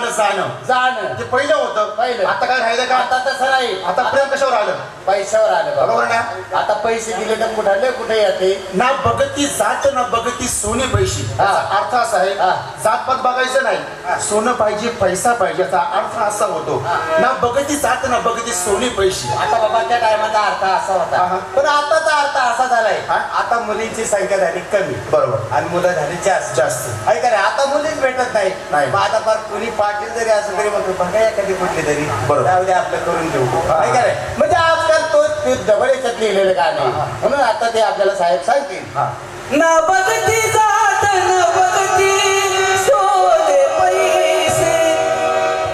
जाणं. जाणं. ते पहिलं होतं पहिलं. आता काय राहिलं का? आता तसं नाही. आता प्रेम कशावर आलं? पैशावर आलं बाबा. बरोबर ना? आता पैसे दिले तर कुठाले कुठे येते? ना बघती जात ना बघती सोने पैसे. याचा अर्थ असा आहे. जातपात बघायचं नाही. सोनं पाहिजे पैसा पाहिजे याचा अर्थ असा होतो. ना बघती जात ना बघती सोने पैसे. आता बाबा त्या टायमाचा अर्थ असा होता. पण आताचा अर्थ असा झालाय? आता मुलींची संख्या झाली कमी. बरोबर. आणि मुलं झाली जास्त. जास्त. आहे का नाही? आता मुलीच भेटत नाही. आता फार कुणी पाटील जरी असं तरी म्हणतो बघा एखादी कुठली तरी. बरोबर. आपलं करून देऊ. हा. आहे का नाही? म्हणजे आजकाल तो डबल याच्यात लिहिलेलं का नाही म्हणून आता ते आपल्याला साहेब सांगतील. हा. ना बघती जात न बघती सोने पैसे.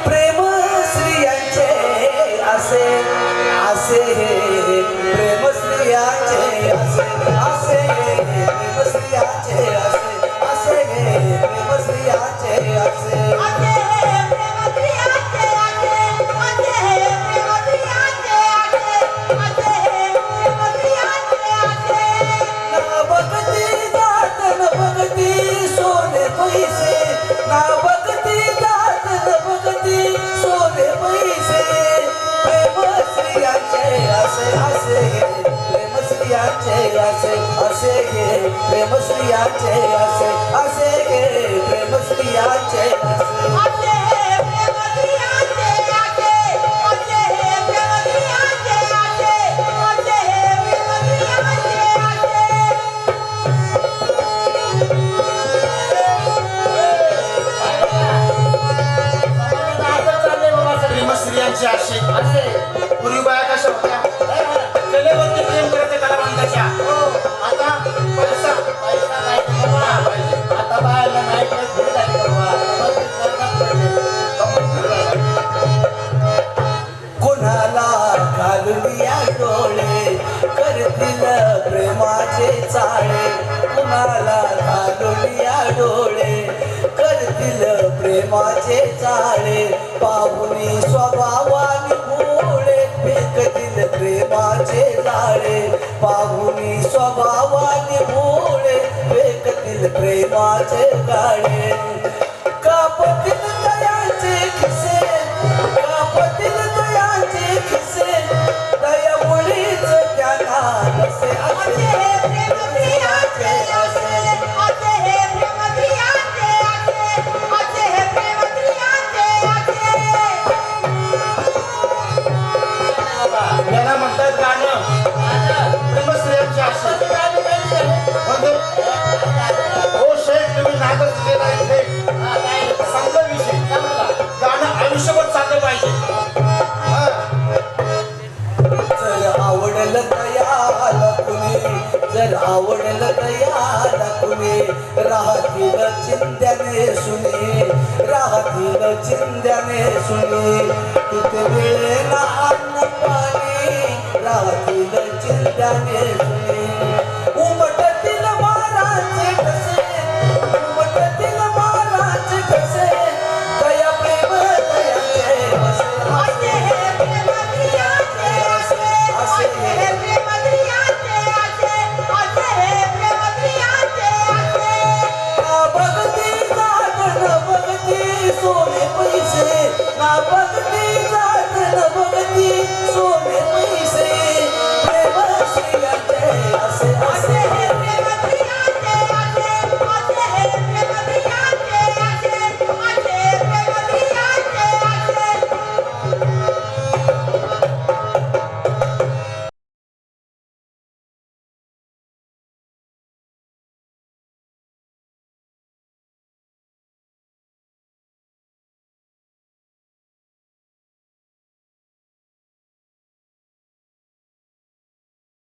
प्रेम स्त्रियांचे असे असे हे. प्रेम स्त्रियांचे असे असे हे. प्रेम स्त्रियांचे असे असे हे. प्रेम स्त्रियांचे असे. चाललंय बाबा सगळी प्रेम स्त्रियांची अशी असे. पूर्वी बाया कशा होत्या? कलेवरती प्रेम करायचे कलावंताच्या अगदिया डोळे करतील प्रेमाचे चाळे. कुणाला घालूया डोळे करतील प्रेमाचे चाळे. पाहुणी स्वभावाने भोळे फेकतील प्रेमाचे जाळे पाहुणी स्वभावाने भोळे फेकतील प्रेमाचे गाळे कापतील त्यांना असे असे जर आवडलं दयाला कुणी राहतील चिंत्याने सुने राहतील चिंत्याने सुने. तिथे वेळेला अन्न